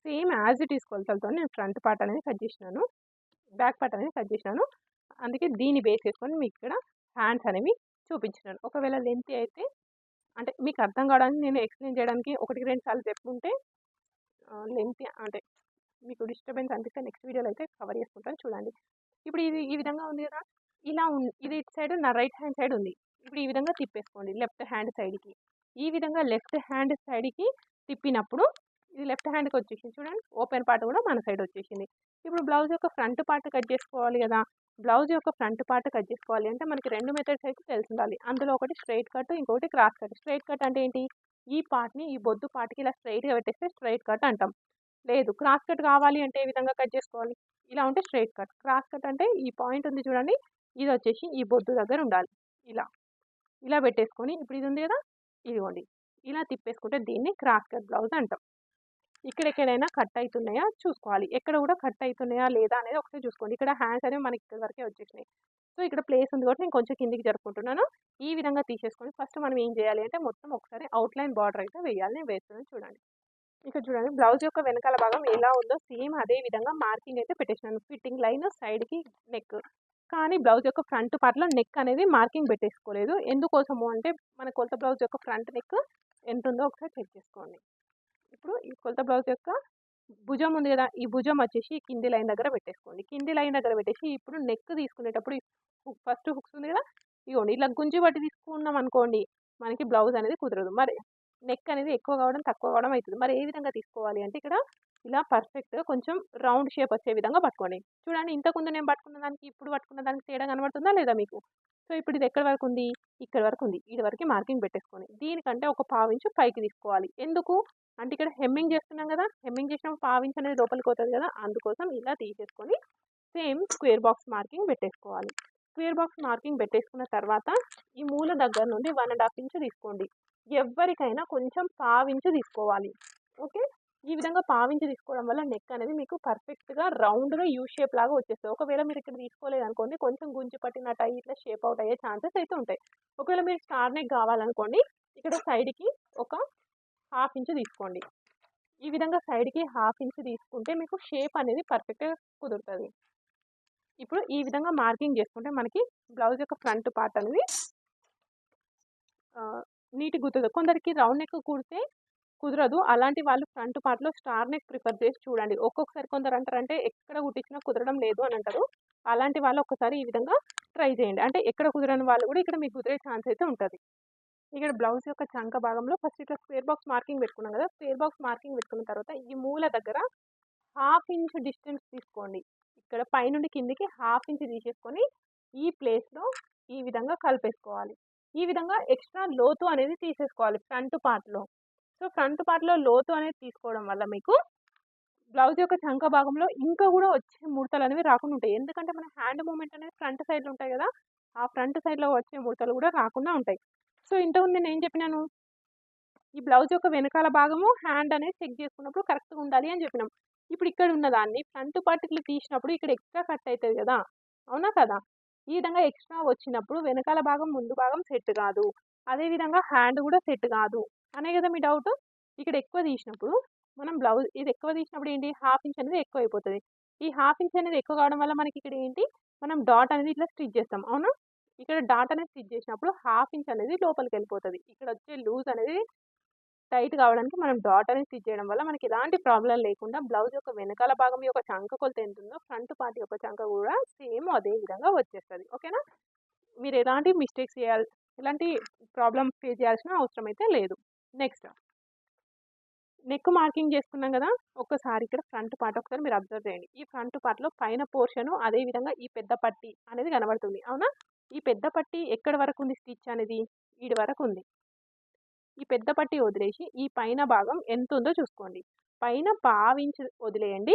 సేమ్ యాజ్ ఇట్ ఈస్ కొలతలతో నేను ఫ్రంట్ పార్ట్ అనేది కట్ చేసినాను. బ్యాక్ పార్ట్ అనేది కట్ చేసినాను. అందుకే దీన్ని బేస్ చేసుకొని మీకు ఇక్కడ హ్యాండ్స్ అనేవి చూపించినాను. ఒకవేళ లెంత్ అయితే అంటే మీకు అర్థం కావడానికి నేను ఎక్స్ప్లెయిన్ చేయడానికి ఒకటికి రెండు సార్లు చెప్పుకుంటే లెంత్ అంటే మీకు డిస్టర్బెన్స్ అనిపిస్తే నెక్స్ట్ వీడియోలో అయితే కవర్ చేసుకుంటాను చూడండి. ఇప్పుడు ఇది ఈ విధంగా ఉంది కదా ఇలా ఇది ఇటు సైడ్ నా రైట్ హ్యాండ్ సైడ్ ఉంది. ఇప్పుడు ఈ విధంగా తిప్పేసుకోండి లెఫ్ట్ హ్యాండ్ సైడ్కి ఈ విధంగా లెఫ్ట్ హ్యాండ్ సైడ్కి తిప్పినప్పుడు ఇది లెఫ్ట్ హ్యాండ్కి వచ్చేసింది చూడండి ఓపెన్ పార్ట్ కూడా మన సైడ్ వచ్చేసింది. ఇప్పుడు బ్లౌజ్ యొక్క ఫ్రంట్ పార్ట్ కట్ చేసుకోవాలి కదా బ్లౌజ్ యొక్క ఫ్రంట్ పార్ట్ కట్ చేసుకోవాలి అంటే మనకి రెండు మెథడ్స్ అయితే తెలిసి ఉండాలి అందులో ఒకటి స్ట్రైట్ కట్ ఇంకొకటి క్రాస్ కట్ స్ట్రైట్ కట్ అంటే ఏంటి? ఈ పార్ట్ని ఈ బొద్దు పార్ట్కి ఇలా స్ట్రైట్గా పెట్టేస్తే స్ట్రైట్ కట్ అంటాం. లేదు. క్రాస్ కట్ కావాలి అంటే ఏ విధంగా కట్ చేసుకోవాలి? ఇలా ఉంటే స్ట్రైట్ కట్. క్రాస్ కట్ అంటే ఈ పాయింట్ ఉంది చూడండి. ఇది వచ్చేసి ఈ బొద్దు దగ్గర ఉండాలి. ఇలా. ఇలా పెట్టేసుకొని ఇప్పుడు ఇది ఉంది కదా? ఇదిగోండి. ఇలా తిప్పేసుకుంటే దీన్ని క్రాస్ కట్ బ్లౌజ్ అంటాం. ఇక్కడ ఎక్కడైనా కట్ అవుతున్నాయా? చూసుకోవాలి. ఎక్కడ కూడా కట్ అవుతున్నాయా? లేదా అనేది ఒకసారి చూసుకోండి. ఇక్కడ హ్యాండ్స్ అనేవి మనకి ఇక్కడ వరకే వచ్చేసినాయి. సో ఇక్కడ ప్లేస్ ఉంది కాబట్టి నేను కొంచెం కిందికి జరుపుకుంటున్నాను. ఈ విధంగా తీసేసుకొని ఫస్ట్ మనం ఏం చేయాలి అంటే మొత్తం ఒకసారి అవుట్లైన్ బార్డర్ అయితే వేయాలి. నేను వేస్తున్నాను చూడండి. ఇక్కడ చూడండి బ్లౌజ్ యొక్క వెనకాల భాగం ఎలా ఉందో సేమ్ అదే విధంగా మార్కింగ్ అయితే పెట్టేసినాను. ఫిట్టింగ్ లైన్ సైడ్కి నెక్. కానీ బ్లౌజ్ యొక్క ఫ్రంట్ పార్ట్లో నెక్ అనేది మార్కింగ్ పెట్టేసుకోలేదు. ఎందుకోసము అంటే మన కొలత బ్లౌజ్ యొక్క ఫ్రంట్ నెక్ ఎంత ఉందో ఒకసారి చెక్ చేసుకోండి. ఇప్పుడు ఈ కొలత బ్లౌజ్ యొక్క భుజం ఉంది కదా ఈ భుజం వచ్చేసి కింది లైన్ దగ్గర పెట్టేసుకోండి. కింది లైన్ దగ్గర పెట్టేసి ఇప్పుడు నెక్ తీసుకునేటప్పుడు ఫస్ట్ హుక్స్ ఉంది కదా ఇవ్వండి ఇలా గుంజి బట్టి తీసుకున్నాం అనుకోండి మనకి బ్లౌజ్ అనేది కుదరదు. మరి నెక్ అనేది ఎక్కువ కావడం తక్కువ కావడం అవుతుంది మరి ఏ విధంగా తీసుకోవాలి అంటే ఇక్కడ ఇలా పర్ఫెక్ట్గా కొంచెం రౌండ్ షేప్ వచ్చే విధంగా పట్టుకోండి. చూడండి ఇంతకుముందు నేను పట్టుకున్న దానికి ఇప్పుడు పట్టుకున్న దానికి తేడా కనబడుతుందా లేదా మీకు? సో ఇప్పుడు ఇది ఎక్కడి వరకు ఉంది? ఇక్కడ వరకు ఉంది. ఇది వరకు మార్కింగ్ పెట్టేసుకోండి. దీనికంటే ఒక పావించు పైకి తీసుకోవాలి. ఎందుకు? అంటే ఇక్కడ హెమ్మింగ్ చేస్తున్నాం కదా హెమ్మింగ్ చేసినప్పుడు పావించు అనేది లోపలికి పోతుంది కదా అందుకోసం ఇలా తీసేసుకొని సేమ్ స్క్వేర్ బాక్స్ మార్కింగ్ పెట్టేసుకోవాలి. స్క్వేర్ బాక్స్ మార్కింగ్ పెట్టేసుకున్న తర్వాత ఈ మూల దగ్గర నుండి వన్ అండ్ హాఫ్ ఇంచ్ తీసుకోండి. ఎవరికైనా కొంచెం పావించు తీసుకోవాలి. ఓకే? ఈ విధంగా పావించి తీసుకోవడం వల్ల నెక్ అనేది మీకు పర్ఫెక్ట్గా రౌండ్గా యూ షేప్ లాగా వచ్చేస్తుంది. ఒకవేళ మీరు ఇక్కడ తీసుకోలేదు అనుకోండి కొంచెం గుంజి పట్టినట్టు అయ్యి ఇట్లా షేప్ అవుట్ అయ్యే ఛాన్సెస్ అయితే ఉంటాయి. ఒకవేళ మీరు స్టార్ నెక్ కావాలనుకోండి ఇక్కడ సైడ్కి ఒక హాఫ్ ఇంచ్ తీసుకోండి. ఈ విధంగా సైడ్కి హాఫ్ ఇంచ్ తీసుకుంటే మీకు షేప్ అనేది పర్ఫెక్ట్గా కుదురుతుంది. ఇప్పుడు ఈ విధంగా మార్కింగ్ చేసుకుంటే మనకి బ్లౌజ్ యొక్క ఫ్రంట్ పార్ట్ అనేది నీటి గుర్తుంది కొందరికి రౌండ్ నెక్ కుడితే కుదరదు. అలాంటి వాళ్ళు ఫ్రంట్ పార్ట్లో స్టార్ నెక్ ప్రిఫర్ చేసి చూడండి. ఒక్కొక్కసారి కొందరు అంటారంటే ఎక్కడ కుట్టించినా కుదరడం లేదు అని అంటారు. అలాంటి వాళ్ళు ఒక్కసారి ఈ విధంగా ట్రై చేయండి. అంటే ఎక్కడ కుదరని వాళ్ళు కూడా ఇక్కడ మీకు కుదిరే ఛాన్స్ అయితే ఉంటుంది. ఇక్కడ బ్లౌజ్ యొక్క చంక భాగంలో ఫస్ట్ ఇట్లా స్క్వేర్ బాక్స్ మార్కింగ్ పెట్టుకున్నాం కదా. స్క్వేర్ బాక్స్ మార్కింగ్ పెట్టుకున్న తర్వాత ఈ మూల దగ్గర హాఫ్ ఇంచ్ డిస్టెన్స్ తీసుకోండి. ఇక్కడ పైనుండి కిందికి హాఫ్ ఇంచ్ తీసేసుకొని ఈ ప్లేస్లో ఈ విధంగా కలిపేసుకోవాలి. ఈ విధంగా ఎక్స్ట్రా లోతు అనేది తీసేసుకోవాలి ఫ్రంట్ పార్ట్లో. సో ఫ్రంట్ పార్ట్లో లోతు అనేది తీసుకోవడం వల్ల మీకు బ్లౌజ్ యొక్క చంక భాగంలో ఇంకా కూడా వచ్చే ముడతలు అనేవి రాకుండా ఉంటాయి. ఎందుకంటే మన హ్యాండ్ మూమెంట్ అనేది ఫ్రంట్ సైడ్లో ఉంటాయి కదా ఆ ఫ్రంట్ సైడ్లో వచ్చే ముడతలు కూడా రాకుండా ఉంటాయి. సో ఇంతకుముందు నేను ఏం చెప్పినాను? ఈ బ్లౌజ్ యొక్క వెనకాల భాగము హ్యాండ్ అనేది చెక్ చేసుకున్నప్పుడు కరెక్ట్గా ఉండాలి అని చెప్పినాం. ఇప్పుడు ఇక్కడ ఉన్న దాన్ని ఫ్రంట్ పార్ట్ తీసినప్పుడు ఇక్కడ ఎక్స్ట్రా కట్ అవుతుంది కదా అవునా కదా? ఈ విధంగా ఎక్స్ట్రా వచ్చినప్పుడు వెనకాల భాగం ముందు భాగం సెట్ కాదు. అదేవిధంగా హ్యాండ్ కూడా సెట్ కాదు. అనే కదా మీ డౌట్? ఇక్కడ ఎక్కువ తీసినప్పుడు మనం బ్లౌజ్ ఇది ఎక్కువ తీసినప్పుడు ఏంటి? హాఫ్ ఇంచ్ అనేది ఎక్కువ అయిపోతుంది. ఈ హాఫ్ ఇంచ్ అనేది ఎక్కువ కావడం వల్ల మనకి ఇక్కడ ఏంటి? మనం డాట్ అనేది ఇట్లా స్టిచ్ చేస్తాం. అవునా? ఇక్కడ డాట్ అనేది స్టిచ్ చేసినప్పుడు హాఫ్ ఇంచ్ అనేది లోపలికి వెళ్ళిపోతుంది. ఇక్కడ వచ్చే లూజ్ అనేది టైట్ కావడానికి మనం డాట్ అనేది స్టిచ్ చేయడం వల్ల మనకి ఎలాంటి ప్రాబ్లం లేకుండా బ్లౌజ్ యొక్క వెనకాల భాగం యొక్క చంక కొలత ఎంత ఉందో ఫ్రంట్ పార్ట్ యొక్క చంక కూడా సేమ్ అదే విధంగా వచ్చేస్తుంది. ఓకేనా? మీరు ఎలాంటి మిస్టేక్స్ చేయాలి ఎలాంటి ప్రాబ్లం ఫేస్ చేయాల్సిన అవసరం అయితే లేదు. నెక్స్ట్. నెక్ మార్కింగ్ చేసుకున్నాం కదా ఒక్కసారి ఇక్కడ ఫ్రంట్ పార్ట్ ఒకసారి మీరు అబ్జర్వ్ చేయండి. ఈ ఫ్రంట్ పార్ట్లో పైన పోర్షన్ అదే విధంగా ఈ పెద్ద పట్టి అనేది కనబడుతుంది. అవునా? ఈ పెద్ద పట్టి ఎక్కడి వరకు ఉంది స్టిచ్ అనేది? ఈడి వరకు ఉంది. ఈ పెద్ద పట్టి వదిలేసి ఈ పైన భాగం ఎంత ఉందో చూసుకోండి. పైన పావించి వదిలేయండి.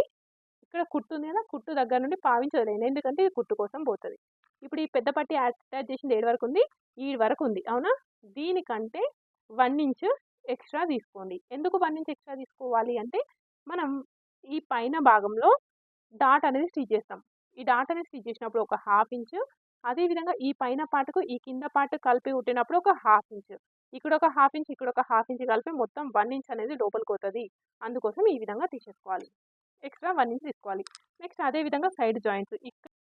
ఇక్కడ కుట్టు ఉంది కదా కుట్టు దగ్గర నుండి పావించి వదిలేయండి. ఎందుకంటే ఇది కుట్టు కోసం పోతుంది. ఇప్పుడు ఈ పెద్ద పట్టి అటాచ్ చేసింది ఏడు వరకు ఉంది? ఈ వరకు ఉంది. అవునా? దీనికంటే వన్ ఇంచ్ ఎక్స్ట్రా తీసుకోండి. ఎందుకు వన్ ఇంచ్ ఎక్స్ట్రా తీసుకోవాలి అంటే మనం ఈ పైన భాగంలో డాట్ అనేది స్టిచ్ చేస్తాం. ఈ డాట్ అనేది స్టిచ్ చేసినప్పుడు ఒక హాఫ్ ఇంచ్ అదేవిధంగా ఈ పైన పాటకు ఈ కింద పాట కలిపి కుట్టినప్పుడు ఒక హాఫ్ ఇంచ్. ఇక్కడ ఒక హాఫ్ ఇంచ్ ఇక్కడ ఒక హాఫ్ ఇంచ్ కలిపి మొత్తం వన్ ఇంచ్ అనేది లోపలికి అవుతుంది అందుకోసం ఈ విధంగా తీసేసుకోవాలి. ఎక్స్ట్రా వన్ ఇంచ్ తీసుకోవాలి. నెక్స్ట్ అదే విధంగా సైడ్ జాయింట్స్. ఇక్కడ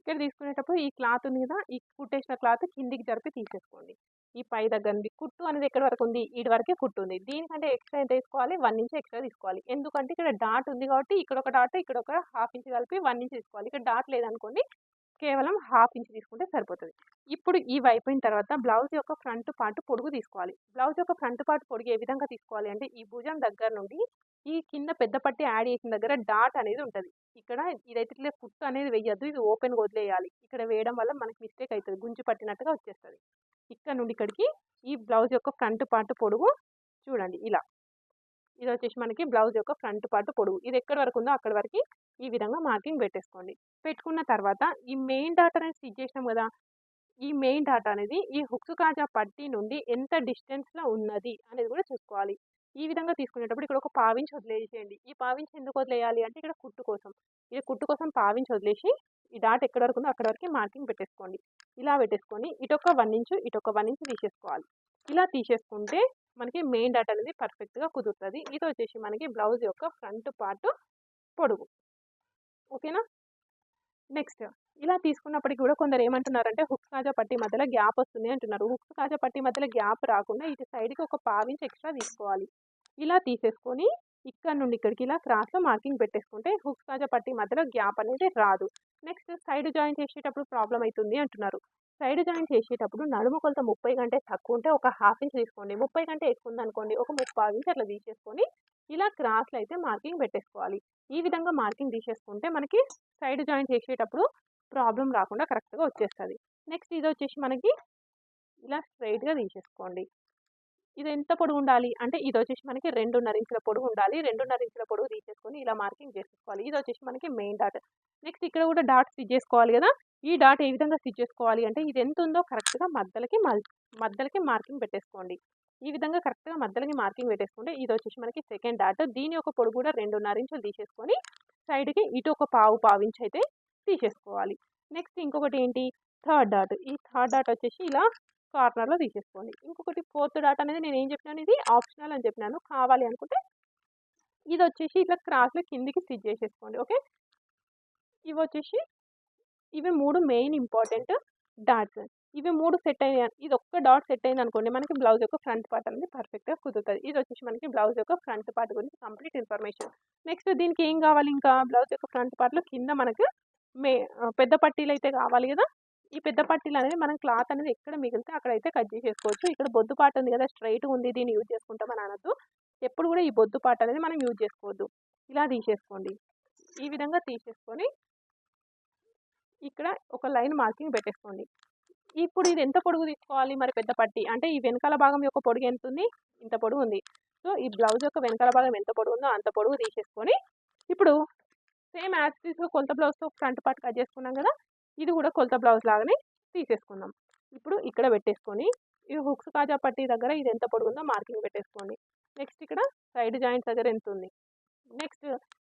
ఇక్కడ తీసుకునేటప్పుడు ఈ క్లాత్ మీద ఈ కుట్టేసిన క్లాత్ కిందికి జరిపి తీసేసుకోండి. ఈ పై దగ్గర కుట్టు అనేది ఎక్కడి వరకు ఉంది? ఈడి వరకే కుట్టు ఉంది. దీనికంటే ఎక్స్ట్రా ఎంత తీసుకోవాలి వన్ ఇంచ్ ఎక్స్ట్రా తీసుకోవాలి. ఎందుకంటే ఇక్కడ డాట్ ఉంది కాబట్టి ఇక్కడ ఒక డాట్ ఇక్కడ ఒక హాఫ్ ఇంచ్ కలిపి వన్ ఇంచ్ తీసుకోవాలి. ఇక్కడ డాట్ లేదనుకోండి కేవలం హాఫ్ ఇంచ్ తీసుకుంటే సరిపోతుంది. ఇప్పుడు ఇవి అయిపోయిన తర్వాత బ్లౌజ్ యొక్క ఫ్రంట్ పార్ట్ పొడుగు తీసుకోవాలి. బ్లౌజ్ యొక్క ఫ్రంట్ పార్ట్ పొడుగు ఏ విధంగా తీసుకోవాలి అంటే ఈ భుజం దగ్గర నుండి ఈ కింద పెద్ద పట్టి యాడ్ చేసిన దగ్గర డాట్ అనేది ఉంటుంది. ఇక్కడ ఇదైతే ఇట్లా కుట్టు అనేది వేయద్దు ఇది ఓపెన్గా వదిలేయాలి. ఇక్కడ వేయడం వల్ల మనకి మిస్టేక్ అవుతుంది గుంజి పట్టినట్టుగా వచ్చేస్తుంది. ఇక్కడ నుండి ఇక్కడికి ఈ బ్లౌజ్ యొక్క ఫ్రంట్ పార్ట్ పొడుగు చూడండి ఇలా. ఇది వచ్చేసి మనకి బ్లౌజ్ యొక్క ఫ్రంట్ పార్ట్ పొడుగు. ఇది ఎక్కడి వరకు ఉందో అక్కడి వరకు ఈ విధంగా మార్కింగ్ పెట్టేసుకోండి. పెట్టుకున్న తర్వాత ఈ మెయిన్ డాట్ అనేది స్టిచ్ చేసినాం కదా ఈ మెయిన్ డాట్ అనేది ఈ హుక్స్ కాజా పట్టి నుండి ఎంత డిస్టెన్స్లో ఉన్నది అనేది కూడా చూసుకోవాలి. ఈ విధంగా తీసుకునేటప్పుడు ఇక్కడ ఒక పావించి వదిలేసేయండి. ఈ పావించి ఎందుకు వదిలేయాలి అంటే ఇక్కడ కుట్టు కోసం. ఇది కుట్టు కోసం పావించి వదిలేసి ఈ డాట్ ఎక్కడ వరకు ఉందో అక్కడ వరకు మార్కింగ్ పెట్టేసుకోండి. ఇలా పెట్టేసుకొని ఇటొక వన్ ఇంచు ఇటొక వన్ ఇంచు తీసేసుకోవాలి. ఇలా తీసేసుకుంటే మనకి మెయిన్ డాట్ అనేది పర్ఫెక్ట్గా కుదురుతుంది. ఇది వచ్చేసి మనకి బ్లౌజ్ యొక్క ఫ్రంట్ పార్ట్ పొడుగు. ఓకేనా? నెక్స్ట్ ఇలా తీసుకున్నప్పటికి కూడా కొందరు ఏమంటున్నారంటే హుక్స్ కాజా పట్టి మధ్యలో గ్యాప్ వస్తుంది అంటున్నారు. హుక్స్ కాజా పట్టి మధ్యలో గ్యాప్ రాకుండా ఇటు సైడ్కి ఒక పావించి ఎక్స్ట్రా తీసుకోవాలి. ఇలా తీసేసుకొని ఇక్కడ నుండి ఇక్కడికి ఇలా క్రాస్లో మార్కింగ్ పెట్టేసుకుంటే హుక్స్ కాజా పట్టి మధ్యలో గ్యాప్ అనేది రాదు. నెక్స్ట్ సైడ్ జాయిన్ చేసేటప్పుడు ప్రాబ్లం అవుతుంది అంటున్నారు. సైడ్ జాయిన్ చేసేటప్పుడు నడుము కొలత ముప్పై కంటే తక్కువ ఉంటే ఒక హాఫ్ ఇంచ్ తీసుకోండి. ముప్పై కంటే ఎక్కువ ఉందనుకోండి ఒక ముప్పై ఇంచ్ అట్లా తీసేసుకొని ఇలా క్రాస్లో అయితే మార్కింగ్ పెట్టేసుకోవాలి. ఈ విధంగా మార్కింగ్ తీసేసుకుంటే మనకి సైడ్ జాయిన్ చేసేటప్పుడు ప్రాబ్లం రాకుండా కరెక్ట్గా వచ్చేస్తుంది. నెక్స్ట్ ఇది వచ్చేసి మనకి ఇలా స్ట్రైట్గా తీసేసుకోండి. ఇది ఎంత పొడుగు ఉండాలి? అంటే ఇది వచ్చేసి మనకి రెండున్నర ఇంచుల పొడుగు ఉండాలి. రెండున్నర ఇంచుల పొడుగు తీసేసుకొని ఇలా మార్కింగ్ చేసుకోవాలి ఇది వచ్చేసి మనకి మెయిన్ డాట్. నెక్స్ట్ ఇక్కడ కూడా డాట్ స్టిచ్ చేసుకోవాలి కదా? ఈ డాట్ ఏ విధంగా స్టిచ్ చేసుకోవాలి అంటే ఇది ఎంత ఉందో కరెక్ట్గా మధ్యలకి మధ్యలకి మార్కింగ్ పెట్టేసుకోండి. ఈ విధంగా కరెక్ట్గా మధ్యలోకి మార్కింగ్ పెట్టేసుకుంటే ఇది వచ్చేసి మనకి సెకండ్ డాట్. దీని యొక్క పొడుగు కూడా రెండున్నర ఇంచులు తీసేసుకొని సైడ్కి ఇటు ఒక పావు పావు అయితే తీసేసుకోవాలి. నెక్స్ట్ ఇంకొకటి ఏంటి? Third dot. ఈ థర్డ్ డాట్ వచ్చేసి ఇలా కార్నర్లో తీసేసుకోండి. ఇంకొకటి ఫోర్త్ డాట్ అనేది నేను ఏం చెప్పినాను? ఇది ఆప్షనల్ అని చెప్పినాను. కావాలి అనుకుంటే ఇది వచ్చేసి ఇట్లా క్రాస్లో కిందికి స్టిచ్ చేసేసుకోండి. ఓకే? ఇవి వచ్చేసి ఇవి మూడు మెయిన్ ఇంపార్టెంట్ డాట్స్. ఇవి మూడు సెట్ అయినాయి ఇది ఒక్క డాట్ సెట్ అయింది అనుకోండి మనకి బ్లౌజ్ యొక్క ఫ్రంట్ పార్ట్ అనేది పర్ఫెక్ట్గా కుదురుతుంది. ఇది వచ్చేసి మనకి బ్లౌజ్ యొక్క ఫ్రంట్ పార్ట్ గురించి కంప్లీట్ ఇన్ఫర్మేషన్. నెక్స్ట్ దీనికి ఏం కావాలి ఇంకా? బ్లౌజ్ యొక్క ఫ్రంట్ పార్ట్లో కింద మనకు మే పెద్ద పట్టీలు అయితే కావాలి కదా? ఈ పెద్ద పట్టీలు అనేది మనం క్లాత్ అనేది ఎక్కడ మిగిలితే అక్కడైతే కట్ చేసేసుకోవచ్చు. ఇక్కడ బొద్దు పాట ఉంది కదా స్ట్రైట్ ఉంది దీన్ని యూజ్ చేసుకుంటామని అనొద్దు. ఎప్పుడు కూడా ఈ బొద్దు పాట అనేది మనం యూజ్ చేసుకోవద్దు. ఇలా తీసేసుకోండి. ఈ విధంగా తీసేసుకొని ఇక్కడ ఒక లైన్ మార్కింగ్ పెట్టేసుకోండి. ఇప్పుడు ఇది ఎంత పొడుగు తీసుకోవాలి మరి పెద్ద పట్టి? అంటే ఈ వెనకాల భాగం యొక్క పొడుగు ఎంత ఉంది? ఇంత పొడుగు ఉంది. సో ఈ బ్లౌజ్ యొక్క వెనకాల భాగం ఎంత పొడుగు ఉందో అంత పొడుగు తీసేసుకొని ఇప్పుడు సేమ్ యాజ్ కొంత కొలత బ్లౌజ్తో ఫ్రంట్ పార్ట్ కట్ చేసుకున్నాం కదా ఇది కూడా కొలత బ్లౌజ్ లాగానే తీసేసుకుందాం. ఇప్పుడు ఇక్కడ పెట్టేసుకొని ఈ హుక్స్ కాజా పట్టి దగ్గర ఇది ఎంత పొడుగుందో ఉందో మార్కింగ్ పెట్టేసుకోండి. నెక్స్ట్ ఇక్కడ సైడ్ జాయింట్స్ దగ్గర ఎంత ఉంది? నెక్స్ట్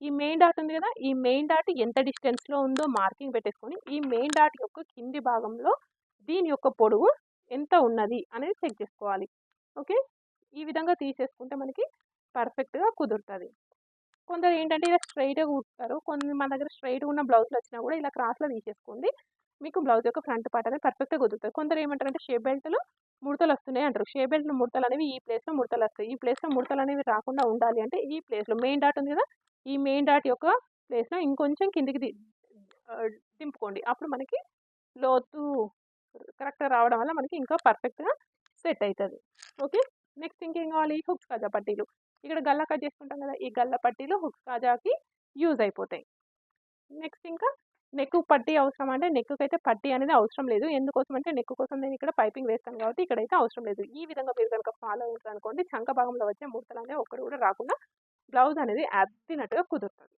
ఈ మెయిన్ డాట్ ఉంది కదా ఈ మెయిన్ డాట్ ఎంత డిస్టెన్స్లో ఉందో మార్కింగ్ పెట్టేసుకొని ఈ మెయిన్ డాట్ యొక్క కింది భాగంలో దీని యొక్క పొడవు ఎంత ఉన్నది అనేది చెక్ చేసుకోవాలి. ఓకే? ఈ విధంగా తీసేసుకుంటే మనకి పర్ఫెక్ట్గా కుదురుతుంది. కొందరు ఏంటంటే ఇలా స్ట్రైట్గా కుడతారు. కొన్ని మన దగ్గర స్ట్రైట్గా ఉన్న బ్లౌజ్లు వచ్చినా కూడా ఇలా క్రాస్లో తీసేసుకోండి. మీకు బ్లౌజ్ యొక్క ఫ్రంట్ పార్ట్ అనేది పర్ఫెక్ట్గా కుదురుతుంది. కొందరు ఏమంటారంటే షేప్ బెల్ట్లు ముడతలు వస్తున్నాయి అంటారు. షేప్ బెల్ట్ ముడతలు అనేవి ఈ ప్లేస్లో ముడతలు వస్తాయి. ఈ ప్లేస్లో ముడతలు అనేవి రాకుండా ఉండాలి అంటే ఈ ప్లేస్లో మెయిన్ డాట్ ఉంది కదా! ఈ మెయిన్ డాట్ యొక్క ప్లేస్లో ఇంకొంచెం కిందికి దింపుకోండి. అప్పుడు మనకి లోతు కరెక్ట్గా రావడం వల్ల మనకి ఇంకా పర్ఫెక్ట్గా సెట్ అవుతుంది. ఓకే? నెక్స్ట్ ఇంకేం కావాలి? హుక్స్ కదా పట్టీలు. ఇక్కడ గల్లా కట్ చేసుకుంటాం కదా ఈ గల్ల పట్టీలు హుక్ కాజాకి యూజ్ అయిపోతాయి. నెక్స్ట్ ఇంకా నెక్ పట్టీ అవసరం అంటే నెక్కు అయితే పట్టీ అనేది అవసరం లేదు. ఎందుకోసం అంటే నెక్ కోసం నేను ఇక్కడ పైపింగ్ వేస్తాను కాబట్టి ఇక్కడైతే అవసరం లేదు. ఈ విధంగా మీరు కనుక ఫాలో అవుతారు అనుకోండి చంక భాగంలో వచ్చే ముడతలు అనేవి ఒక్కడు కూడా రాకుండా బ్లౌజ్ అనేది అద్దినట్టుగా కుదురుతుంది.